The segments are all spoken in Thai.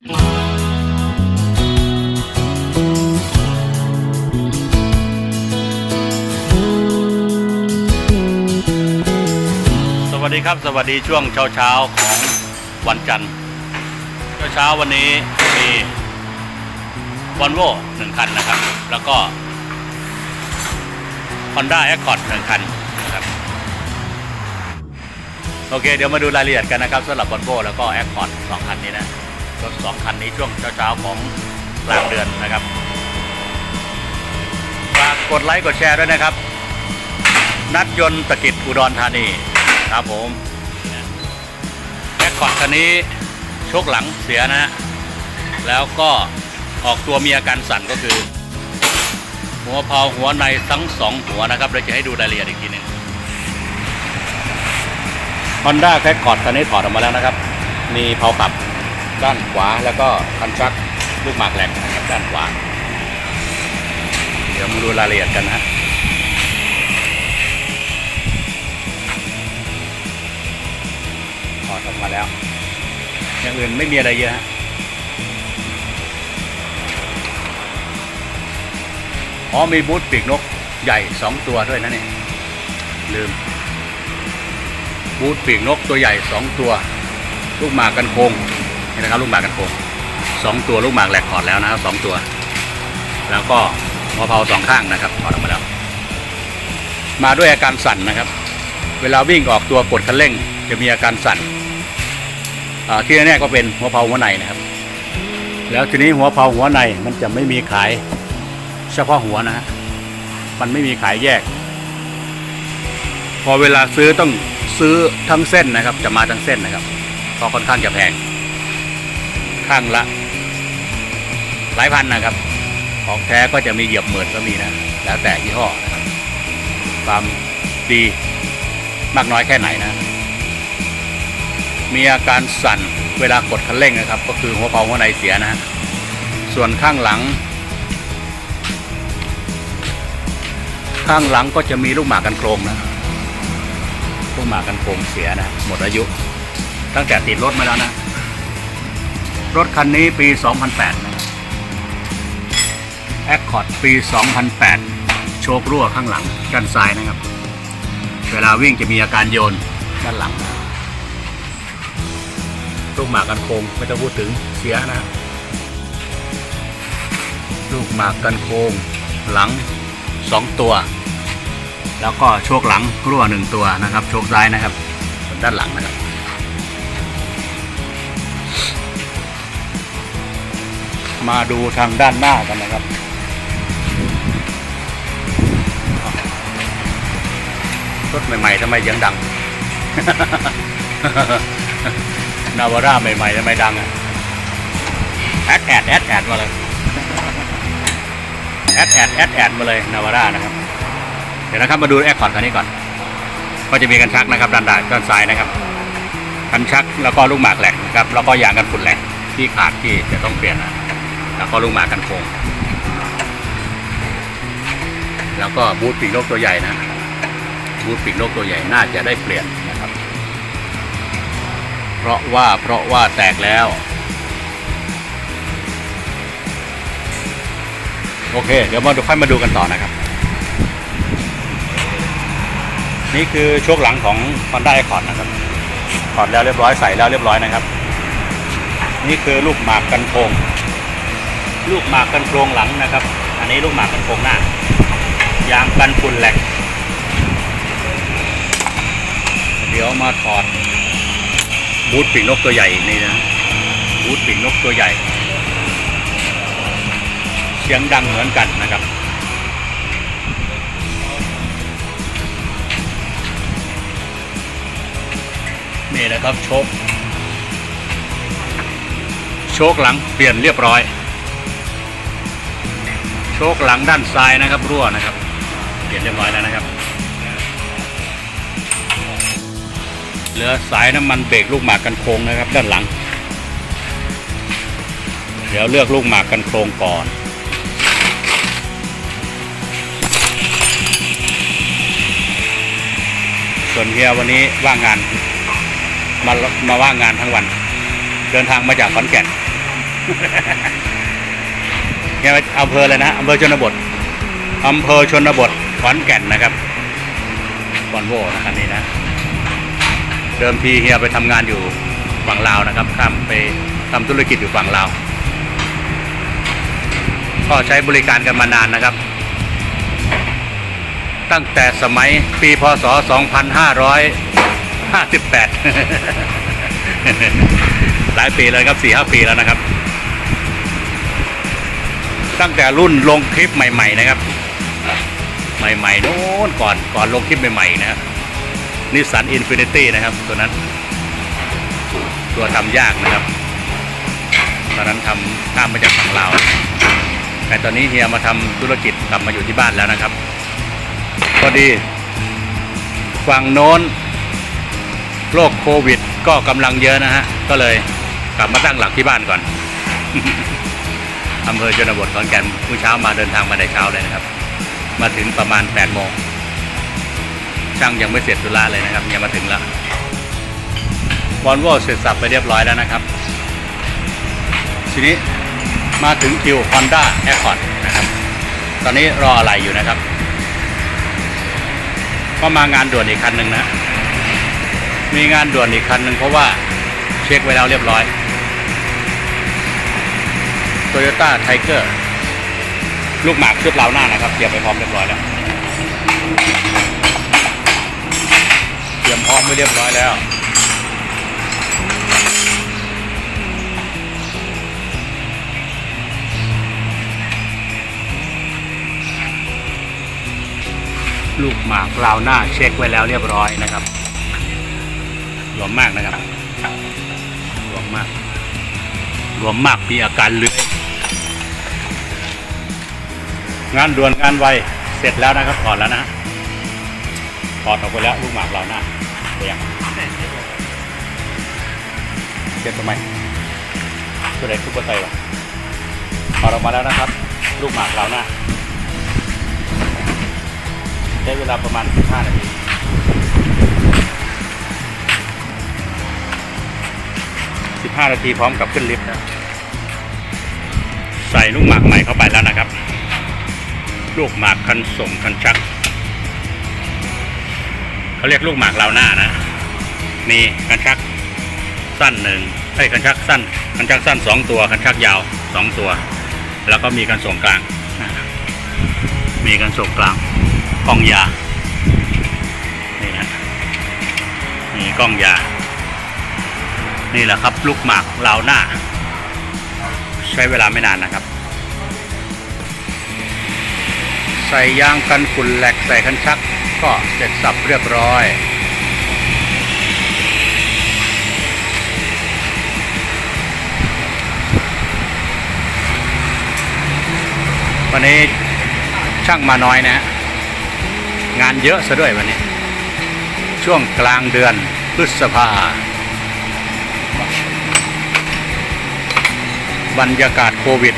สวัสดีครับสวัสดีช่วงเช้าเช้าของวันจันทร์เช้าเช้าวันนี้มีวอลโว่หนึ่งคันนะครับ แล้วก็ Honda Accord หนึ่งคันนะครับโอเค เดี๋ยวมาดูรายละเอียดกันนะครับสำหรับ Volvo แล้วก็ Accord สองคันนี้นะ รถสองคันนี้ช่วงเช้าๆของกลางเดือนนะครับฝากกดไลค์กดแชร์ด้วยนะครับ นัดยนต์ตะกิดอุดรธานีครับผมแอคคอร์ดคันนี้ชกหลังเสียนะฮะแล้วก็ออกตัวมีอาการสั่นก็คือ หัวเพาหัวในทั้งสองหัวนะครับเราจะให้ดูรายละเอียดอีกทีหนึ่ง Honda แคคคอร์ดคันนี้ถอดออกมาแล้วนะครับ มีเพาขับ ด้านขวาแล้วก็คันชักลูกหมากแหลกนะครับด้านขวา เดี๋ยวมาดูรายละเอียดกันนะฮะถอดออกมาแล้ว อย่างอื่นไม่มีอะไรเยอะฮะอ๋อมีบูธปีกนกใหญ่สองตัวด้วยนะเนี่ยลืม บูธปีกนกตัวใหญ่สองตัว ลูกหมากกันโคง นี่นะครับลูกหมากกันโคงสองตัวลูกหมากแหลกถอดแล้วนะครับสองตัว แล้วก็หัวเพาสองข้างนะครับถอดออกมาแล้ว มาด้วยอาการสั่นนะครับ เวลาวิ่งออกตัวกดคันเร่ง จะมีอาการสั่นที่แน่ๆก็เป็นหัวเพาหัวในนะครับ แล้วทีนี้หัวเพาหัวในมันจะไม่มีขายเฉพาะหัวนะฮะมันไม่มีขายแยก พอเวลาซื้อต้องซื้อทั้งเส้นนะครับ จะมาทั้งเส้นนะครับเพราะค่อนข้างจะแพง ข้างละหลายพันนะครับ ของแท้ก็จะมีเหยียบหมื่นก็มีนะ แล้วแต่ยี่ห้อนะครับความดีมากน้อยแค่ไหนนะ มีอาการสั่นเวลากดคันเร่งนะครับ ก็คือหัวเผาหัวในเสียนะฮะส่วนข้างหลัง ข้างหลังก็จะมีลูกหมากกันโครงนะลูกหมากกันโครงเสียนะ หมดอายุ ตั้งแต่ติดรถมาแล้วนะ รถคันนี้ปี 2008นะครับ Accord ปี 2008 โชครั่วข้างหลังด้านซ้ายนะครับ เวลาวิ่งจะมีอาการโยนด้านหลังลูกหมากกันโคงไม่ต้องพูดถึงเสียนะลูกหมากกันโคงหลังสองตัว แล้วก็โชคหลังรั่วหนึ่งตัวนะครับ โชคซ้ายนะครับด้านหลังนะครับ มาดูทางด้านหน้ากันนะครับ รถใหม่ๆทำไมเสียงดัง นาวาร่าใหม่ๆทำไมดังอะแอดแอดแอดแอดมาเลยแอดแอดแอดแอดมาเลยนาวาร่านะครับ เดี๋ยวนะครับมาดูแอคคอร์ดคันนี้ก่อน ก็จะมีกันชักนะครับด้านด้านด้านซ้ายนะครับกันชักแล้วก็ลูกหมากแหลกนะครับแล้วก็ยางกันฝุ่นแหลกที่ขาดที่จะต้องเปลี่ยนนะ แล้วก็ลูกหมากันโคงแล้วก็บูทปีกนกตัวใหญ่นะ บูธปีกนกตัวใหญ่น่าจะได้เปลี่ยนนะครับ เพราะว่าเพราะว่าแตกแล้ว โอเค เดี๋ยวมาดูค่อยมาดูกันต่อนะครับ นี่คือช่วงหลังของ Honda Accord นะครับถอดแล้วเรียบร้อยใส่แล้วเรียบร้อยนะครับ นี่คือลูกหมากกันโครง ลูกหมากกันโครงหลังนะครับ อันนี้ลูกหมากกันโครงหน้า ยางกันฝุ่นแหลก เดี๋ยวมาถอด บูทปีกนกตัวใหญ่นี่นะ บูทปีกนกตัวใหญ่ เสียงดังเหมือนกันนะครับนี่นะครับโชคโชคหลังเปลี่ยนเรียบร้อย ชคหลังด้านซ้ายนะครับรั่วนะครับเปลี่ยนเรียบร้อยแล้วนะครับ เหลือสายน้ำมันเบรกลูกหมากกันโครงนะครับ ด้านหลัง เดี๋ยวเลือกลูกหมากกันโครงก่อนส่วนเฮียวันนี้ว่างงานมามาว่างงานทั้งวัน เดินทางมาจากขอนแก่น เนี่ยอำเภอเลยนะอำเภอชนบทอำเภอชนบทขอนแก่นนะครับวอนโวนะคันนี้นะ เดิมทีเฮียไปทำงานอยู่ฝั่งลาวนะครับ ข้ามไปทำธุรกิจอยู่ฝั่งลาว ก็ใช้บริการกันมานานนะครับ ตั้งแต่สมัยปีพศ 2558 หลายปีแล้วครับ 4-5 ปีแล้วนะครับ ตั้งแต่รุ่นลงคลิปใหม่ ๆ นะครับ ใหม่ๆโน้นก่อนก่อนลงคลิปใหม่ๆนะครับนิสสันอินฟินิตี้นะครับ ตัวนั้น ตัวทำยากนะครับ ตอนนั้นทำข้ามมาจากฝั่งลาวแต่ตอนนี้เฮียมาทำธุรกิจกลับมาอยู่ที่บ้านแล้วนะครับพอดีฝั่งโน้นโรคโควิด ก็กำลังเยอะนะฮะ ก็เลยกลับมาตั้งหลักที่บ้านก่อน อำเภอชนบทขอนแก่นเมื่อเช้ามาเดินทางมาในเช้าเลยนะครับ มาถึงประมาณ8โมงช่างยังไม่เสร็จธุระเลยนะครับยังมาถึงแล้ววอลโวเสร็จสับไปเรียบร้อยแล้วนะครับ ทีนี้มาถึงคิว Honda Accord นะครับ ตอนนี้รออะไรอยู่นะครับ ก็มางานด่วนอีกคันหนึ่งนะ มีงานด่วนอีกคันหนึ่งเพราะว่าเช็คไว้แล้วเรียบร้อย Toyota Tiger ลูกหมากชุดเหลาหน้านะครับ เตรียมไปพร้อมเรียบร้อยแล้ว เตรียมพร้อมไว้เรียบร้อยแล้วลูกหมากราวหน้าเช็คไว้แล้วเรียบร้อยนะครับ รวมมากนะครับ รวมมาก รวมมากมีอาการเลื้อย งานด่วนงานไวเสร็จแล้วนะครับถอดแล้วนะถอดออกไปแล้วลูกหมากเราหน้าเรียงเก็บทำไมตัวไหนซุปเปอร์ไตวะถอดออกมาแล้วนะครับ ลูกหมากเราหน้าใช้เวลาประมาณ 15 นาที15 นาทีพร้อมกับขึ้นลิฟต์นะใส่ลูกหมากใหม่เข้าไปแล้วนะครับ ลูกหมากคันส่งคันชัก เขาเรียกลูกหมากราวหน้านะ มีคันชักสั้นหนึ่งไอ้คันชักสั้น คันชักสั้นสองตัว คันชักยาวสองตัว แล้วก็มีกันส่งกลาง มีกันส่งกลางกล้องยา นี่นะมีกล้องยา นี่แหละครับ ลูกหมากลาวหน้า ใช้เวลาไม่นานนะครับ ใส่ยางกันฝุ่นแหลกใส่คันชักก็เสร็จสับเรียบร้อยวันนี้ช่างมาน้อยนะฮะงานเยอะซะด้วยวันนี้ ช่วงกลางเดือนพฤษภาบรรยากาศโควิด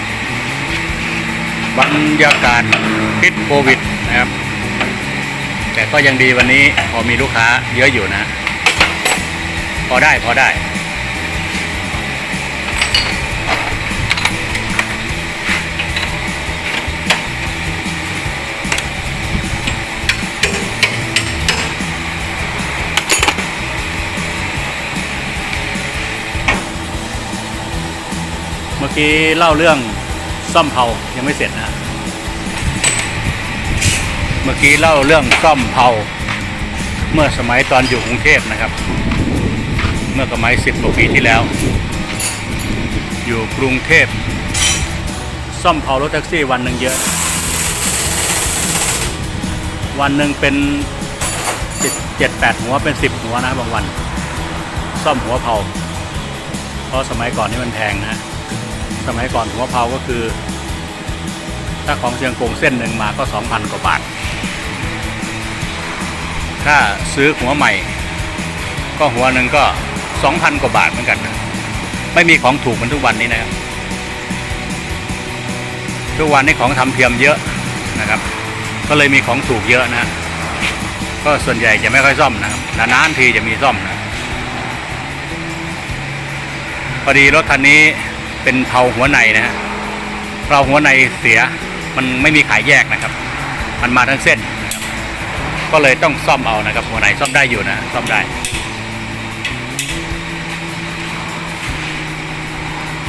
บรรยากาศพิษโควิดนะครับ แต่ก็ยังดีวันนี้พอมีลูกค้าเยอะอยู่นะ พอได้พอได้ เมื่อกี้เล่าเรื่อง ซ่อมเผายังไม่เสร็จนะ เมื่อกี้เล่าเรื่องซ่อมเผาเมื่อสมัยตอนอยู่กรุงเทพนะครับ เมื่อสมัยสิบกว่าปีที่แล้ว อยู่กรุงเทพซ่อมเผารถแท็กซี่วันหนึ่งเยอะ วันหนึ่งเป็นเจ็ดเจ็ดแปดหัวเป็นสิบหัวนะบางวัน ซ่อมหัวเผาเพราะสมัยก่อนนี่มันแพงนะ สมัยก่อนหัวเผาก็คือ ถ้าของเชียงกงเส้นหนึ่งมาก็สองพันกว่าบาท ถ้าซื้อหัวใหม่ ก็หัวหนึ่งก็สองพันกว่าบาทเหมือนกันนะไม่มีของถูกเหมือนทุกวันนี้นะครับ ทุกวันนี้ของทำเทียมเยอะนะครับ ก็เลยมีของถูกเยอะนะ ก็ส่วนใหญ่จะไม่ค่อยซ่อมนะครับนานๆทีจะมีซ่อมนะ พอดีรถคันนี้ เป็นเพลาหัวในนะฮะเพลาหัวในเสียมันไม่มีขายแยกนะครับ มันมาทั้งเส้นนะครับก็เลยต้องซ่อมเอานะครับ หัวในซ่อมได้อยู่นะซ่อมได้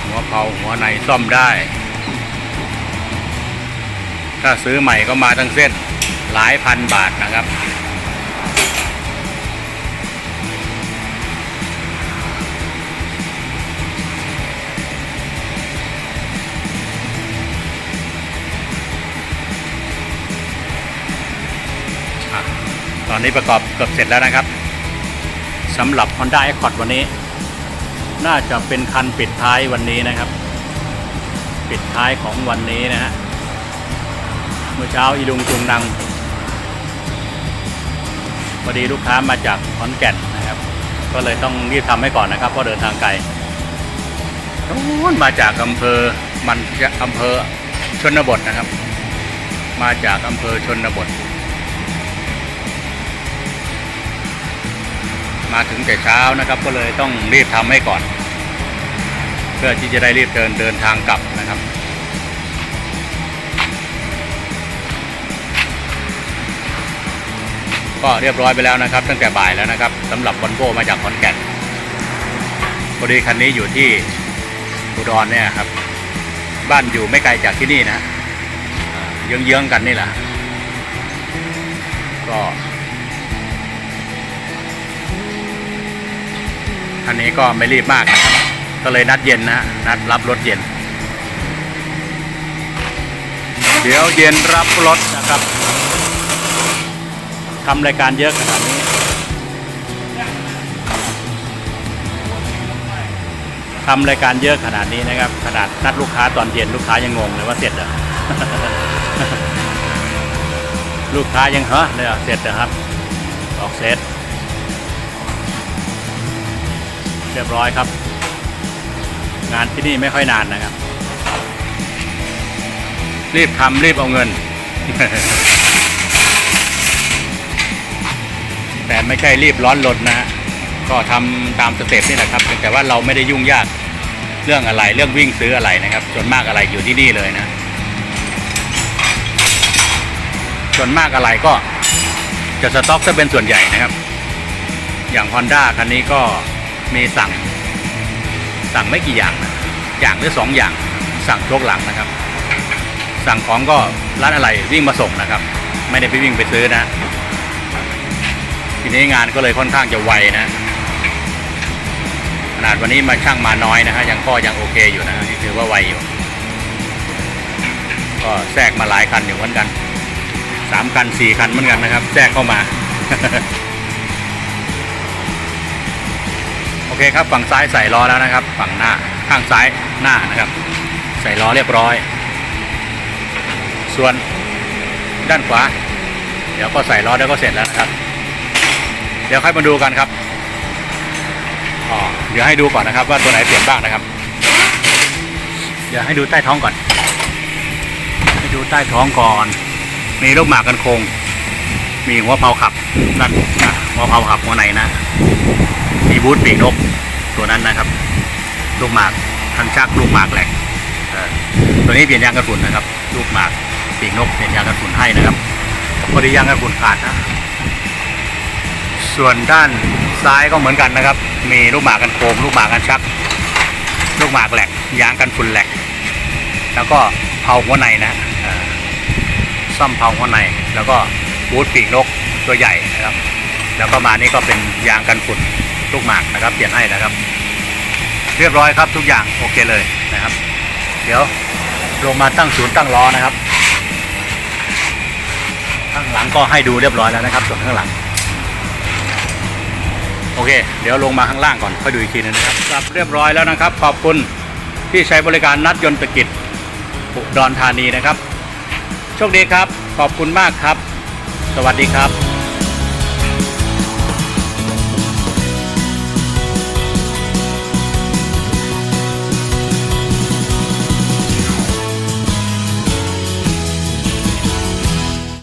หัวเพลาหัวในซ่อมได้ ถ้าซื้อใหม่ก็มาทั้งเส้นหลายพันบาทนะครับ นี้ประกอบเกือบเสร็จแล้วนะครับสำหรับ Honda Accord วันนี้ น่าจะเป็นคันปิดท้ายวันนี้นะครับ ปิดท้ายของวันนี้นะฮะเมื่อเช้าอีลุงจุงนังพอดีลูกค้ามาจากขอนแก่นนะครับ ก็เลยต้องรีบทำให้ก่อนนะครับเพราะเดินทางไกลนู้นมาจากอำเภอมันจะอำเภอชนบทนะครับ มาจากอำเภอชนบท มาถึงแต่เช้านะครับ ก็เลยต้องรีบทำให้ก่อน เพื่อที่จะได้รีบเดินเดินทางกลับนะครับก็เรียบร้อยไปแล้วนะครับ ตั้งแต่บ่ายแล้วนะครับสำหรับวอลโวมาจากขอนแก่นพอดีคันนี้อยู่ที่อุดรเนี่ยครับ บ้านอยู่ไม่ไกลจากที่นี่นะเยื้องๆกันนี่แหละก็ อันนี้ก็ไม่รีบมากนะครับก็เลยนัดเย็นนะนัดรับรถเย็น เดี๋ยวเย็นรับรถนะครับทำรายการเยอะขนาดนี้ทำรายการเยอะขนาดนี้นะครับ ขนาดนัดลูกค้าตอนเย็นลูกค้ายังงงเลยว่าเสร็จเหรอลูกค้ายังเฮ้อเลยเหรอเสร็จเหรอครับออกเสร็จ เรียบร้อยครับ งานที่นี่ไม่ค่อยนานนะครับ รีบทำรีบเอาเงิน แต่ไม่ใช่รีบร้อนรนนะฮะก็ทำตามสเต็ปนี่แหละครับแต่ว่าเราไม่ได้ยุ่งยากเรื่องอะไรเรื่องวิ่งซื้ออะไรนะครับส่วนมากอะไรอยู่ที่นี่เลยนะส่วนมากอะไรก็จะสต็อกจะเป็นส่วนใหญ่นะครับ อย่าง Honda คันนี้ก็ มีสั่ง สั่งไม่กี่อย่างนะอย่างหรือสองอย่าง สั่งโชคหลังนะครับ สั่งของก็ร้านอะไรวิ่งมาส่งนะครับ ไม่ได้ไปวิ่งไปซื้อนะ ทีนี้งานก็เลยค่อนข้างจะไวนะขนาดวันนี้มาช่างมาน้อยนะฮะยังก็ยังโอเคอยู่นะนี่ถือว่าไวอยู่ ก็แทรกมาหลายคันอยู่เหมือนกันสามคันสี่คันเหมือนกันนะครับ แทรกเข้ามา อเคครับฝั่งซ้ายใส่ล้อแล้วนะครับ ฝั่งหน้าข้างซ้ายหน้านะครับ ใส่ล้อเรียบร้อย ส่วนด้านขวา เดี๋ยวก็ใส่ล้อเดี๋ยวก็เสร็จแล้วนะครับ เดี๋ยวค่อยมาดูกันครับอ๋อเดี๋ยวให้ดูก่อนนะครับ ว่าตัวไหนเปลี่ยนบ้างนะครับ เดี๋ยวให้ดูใต้ท้องก่อน ให้ดูใต้ท้องก่อน มีลูกหมากกันโคงมีหัวเพลาขับนั่นหัวเพลาขับหัวไหนนะ มีบูธปีกนกตัวนั้นนะครับ ลูกหมากทั้งชักลูกหมากแหลกตัวนี้เปลี่ยนยางกันฝุ่นนะครับ ลูกหมากปีกนกเปลี่ยนยางกันฝุ่นให้นะครับพอดียางกันฝุ่นขาดนะ ส่วนด้านซ้ายก็เหมือนกันนะครับ มีลูกหมากกันโคมลูกหมากกันชัก ลูกหมากแหลกยางกันฝุ่นแหลก แล้วก็เผาหัวในนะซ่อมเผาหัวใน แล้วก็บูธปีกนกตัวใหญ่นะครับ แล้วก็มานี่ก็เป็นยางกันฝุ่น ลูกหมากนะครับ เปลี่ยนให้นะครับ เรียบร้อยครับทุกอย่างโอเคเลยนะครับ เดี๋ยวลงมาตั้งศูนย์ตั้งล้อนะครับข้างหลังก็ให้ดูเรียบร้อยแล้วนะครับ ส่วนข้างหลัง โอเค เดี๋ยวลงมาข้างล่างก่อนค่อยดูอีกทีนึงนะครับครับเรียบร้อยแล้วนะครับ ขอบคุณที่ใช้บริการนัดยนต์ตะกิจอุดรธานีนะครับโชคดีครับ ขอบคุณมากครับ สวัสดีครับ